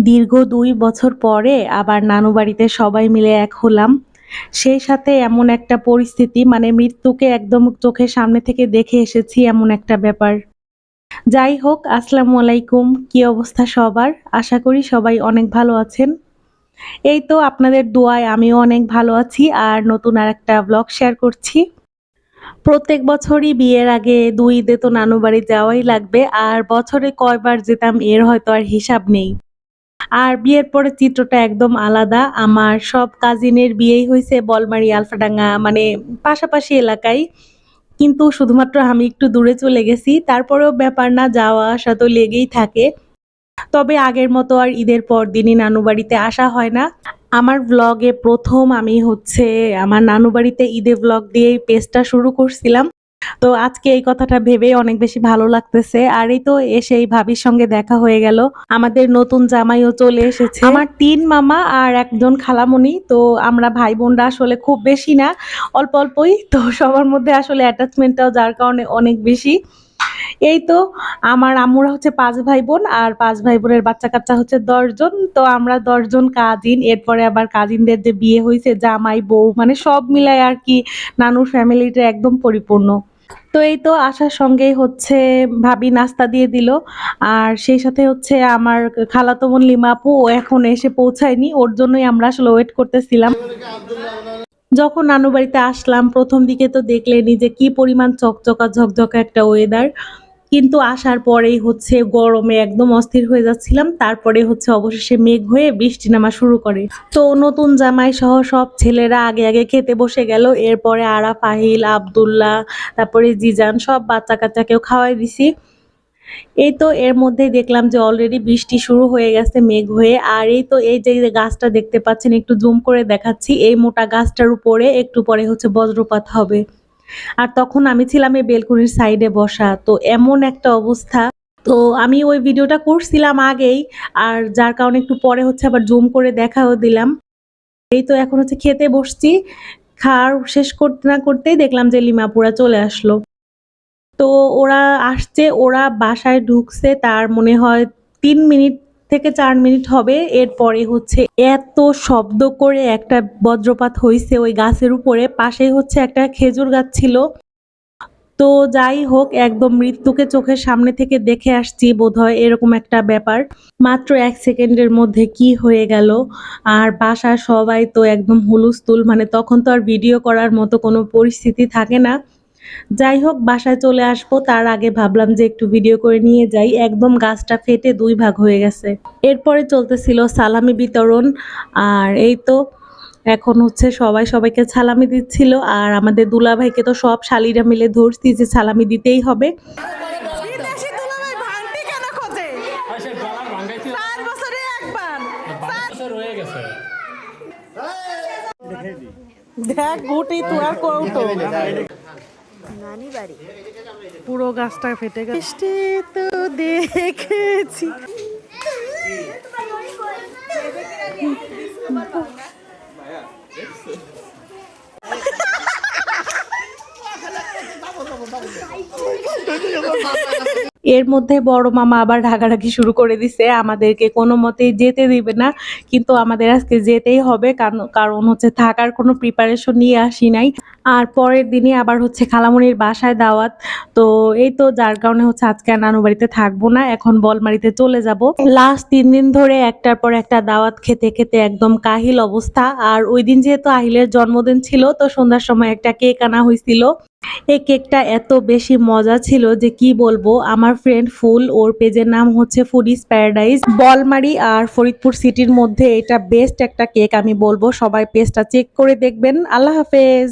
দীর্ঘ দুই বছর পরে আবার নানু বাড়িতে সবাই মিলে এক হলাম। সেই সাথে এমন একটা পরিস্থিতি মানে মৃত্যুকে একদম চোখের সামনে থেকে দেখে এসেছি এমন একটা ব্যাপার। যাই হোক, আসসালামু আলাইকুম। কি অবস্থা সবার? আশা করি সবাই অনেক ভালো আছেন। এই তো আপনাদের দোয়ায় আমিও অনেক ভালো আছি আর নতুন আর একটা ব্লগ শেয়ার করছি। প্রত্যেক বছরই বিয়ের আগে দুই ঈদে তো নানু বাড়ি যাওয়াই লাগবে, আর বছরে কয়বার যেতাম এর হয়তো আর হিসাব নেই। আর বিয়ের পরে চিত্রটা একদম আলাদা। আমার সব কাজিনের বিয়েই হয়েছে বলমারি, আলফাডাঙ্গা মানে পাশাপাশি এলাকায়। কিন্তু শুধুমাত্র আমি একটু দূরে চলে গেছি, তারপরেও ব্যাপার না, যাওয়া আসা তো লেগেই থাকে। তবে আগের মতো আর ঈদের পর দিনই নানু বাড়িতে আসা হয় না। আমার ব্লগে প্রথম আমি হচ্ছে আমার নানু বাড়িতে ঈদে ব্লগ দিয়ে পেজটা শুরু করছিলাম। তো আজকে এই কথাটা ভেবে অনেক বেশি ভালো লাগতেছে। আর এই তো এসে এই ভাবির সঙ্গে দেখা হয়ে গেল। আমাদের নতুন জামাইও চলে এসেছে। আমার তিন মামা আর একজন খালামণি তো আমরা ভাই বোনরা আসলে খুব বেশি না, অল্প অল্পই। তো সবার মধ্যে আসলে অ্যাটাচমেন্টটাও যার কারণে অনেক বেশি। এই তো আমার আম্মুরা হচ্ছে পাঁচ ভাই বোন আর পাঁচ ভাই বোনের বাচ্চা কাচ্চা হচ্ছে দশজন। তো আমরা দশজন কাজিন এরপরে আবার কাজিনদের যে বিয়ে হয়েছে জামাই, বউ মানে সব মিলায় আর কি নানুর ফ্যামিলিটা একদম পরিপূর্ণ। তো এই তো আসার সঙ্গেই হচ্ছে ভাবি নাস্তা দিয়ে দিল। আর সেই সাথে হচ্ছে আমার খালাতো বোন লিমাপু এখন এসে পৌঁছায়নি। ওর জন্যই আমরা আসলে ওয়েট করতেছিলাম। যখন নানু বাড়িতে আসলাম, প্রথম দিকে তো দেখলেনি যে কি পরিমাণ চকচকা, ঝকঝকা একটা ওয়েদার কিন্তু আসার পরেই হচ্ছে গরমে একদম অস্থির হয়ে যাচ্ছিলাম। তারপরে হচ্ছে অবশেষে মেঘ হয়ে বৃষ্টি নামা শুরু করে। তো নতুন জামাই সহ সব ছেলেরা আগে আগে খেতে বসে গেল। এরপরে আরা ফাহিল আবদুল্লাহ, তারপরে জিজান সব বাচ্চা কাচ্চাকেও খাওয়াই দিছি। এই তো এর মধ্যে দেখলাম যে অলরেডি বৃষ্টি শুরু হয়ে গেছে, মেঘ হয়ে। আর এই তো এই যে গাছটা দেখতে পাচ্ছেন, একটু জুম করে দেখাচ্ছি। এই মোটা গাছটার উপরে একটু পরে হচ্ছে বজ্রপাত হবে। আর তখন আমি ছিলাম এই বেলকুনির সাইডে বসা, তো এমন একটা অবস্থা। তো আমি ওই ভিডিওটা করছিলাম আগেই, আর যার কারণে একটু পরে হচ্ছে আবার জুম করে দেখাও দিলাম। এই তো এখন হচ্ছে খেতে বসছি, খাওয়ার শেষ করতে না করতেই দেখলাম যে লিমাপুরা চলে আসলো। তো ওরা আসছে, ওরা বাসায় ঢুকছে, তার মনে হয় তিন মিনিট থেকে চার মিনিট হবে, এরপরে হচ্ছে এত শব্দ করে একটা বজ্রপাত হয়েছে ওই গাছের উপরে, পাশে হচ্ছে একটা খেজুর গাছ ছিল। তো যাই হোক, একদম মৃত্যুকে চোখের সামনে থেকে দেখে আসছি বোধহয় এরকম একটা ব্যাপার। মাত্র এক সেকেন্ডের মধ্যে কি হয়ে গেল? আর বাসার সবাই তো একদম হুলুস্থুল মানে তখন তো আর ভিডিও করার মতো কোনো পরিস্থিতি থাকে না। যাই হোক বাসায় চলে আসব। তার আগে ভাবলাম যে একটু ভিডিও করে নিয়ে যাই। একদম গাছটা ফেটে দুই ভাগ হয়ে গেছে। এরপরে চলতেছিল সালামি বিতরণ। আর এই তো, এখন হচ্ছে সবাই সবাইকে সালামি দিচ্ছিল। আর আমাদের দুলাভাইকে তো সব শালিরা মিলে ধরছি যে সালামি দিতেই হবে। দেখ, গুটি তুই আর কৌটো নানি বাড়ি পুরো গাছটা ফেটে গেছে। বৃষ্টি তো দেখেছি। এর মধ্যে বড় মামা আবার ঢাকাঢাকি শুরু করে দিছে। আমাদেরকে কোনো মতেই যেতে দিবে না, কিন্তু আমাদের আজকে যেতেই হবে, কারণ কারণ হচ্ছে থাকার কোনো প্রিপারেশন নিয়ে আসি নাই। আর পরের দিনই আবার হচ্ছে খালামণির বাসায় দাওয়াত। তো এই তো যার কারণে হচ্ছে আজকে আর নানু বাড়িতে থাকব না, এখন বলমারিতে চলে যাব। লাস্ট তিন দিন ধরে একটার পর একটা দাওয়াত খেতে খেতে একদম কাহিল অবস্থা। আর ওই দিন যেহেতু আহিলের জন্মদিন ছিল, তো সন্ধ্যার সময় একটা কেক আনা হয়েছিল। এই কেকটা এত বেশি মজা ছিল যে কি বলব, আমার ফ্রেন্ড ফুল, ওর পেজের নাম হচ্ছে ফুডিস প্যারাডাইজ বলমারি আর ফরিদপুর সিটির মধ্যে এটা বেস্ট একটা কেক আমি বলব, সবাই পেজটা চেক করে দেখবেন। আল্লাহ হাফেজ!